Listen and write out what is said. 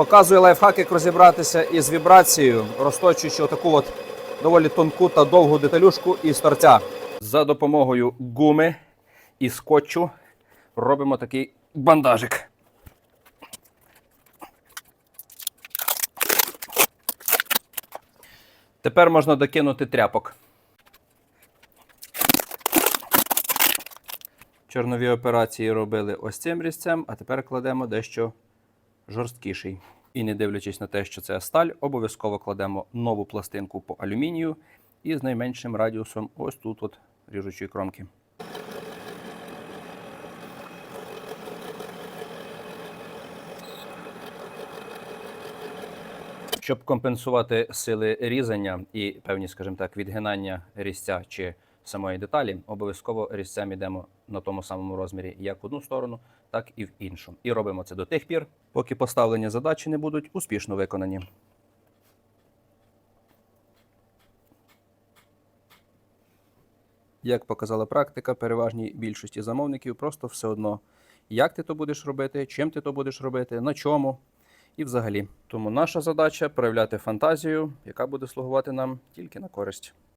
Показую лайфхак, як розібратися із вібрацією, розточуючи отаку от доволі тонку та довгу деталюшку із торця. За допомогою гуми і скотчу робимо такий бандажик. Тепер можна докинути тряпок. Чорнові операції робили ось цим різцем, а тепер кладемо дещо жорсткіший. І не дивлячись на те, що це сталь, обов'язково кладемо нову пластинку по алюмінію і з найменшим радіусом ось тут от ріжучої кромки. Щоб компенсувати сили різання і певні, скажімо так, відгинання різця чи самої деталі, обов'язково різцем йдемо на тому самому розмірі як в одну сторону, так і в іншу. І робимо це до тих пір, поки поставлені задачі не будуть успішно виконані. Як показала практика, переважній більшості замовників просто все одно, як ти то будеш робити, чим ти то будеш робити, на чому і взагалі. Тому наша задача проявляти фантазію, яка буде слугувати нам тільки на користь.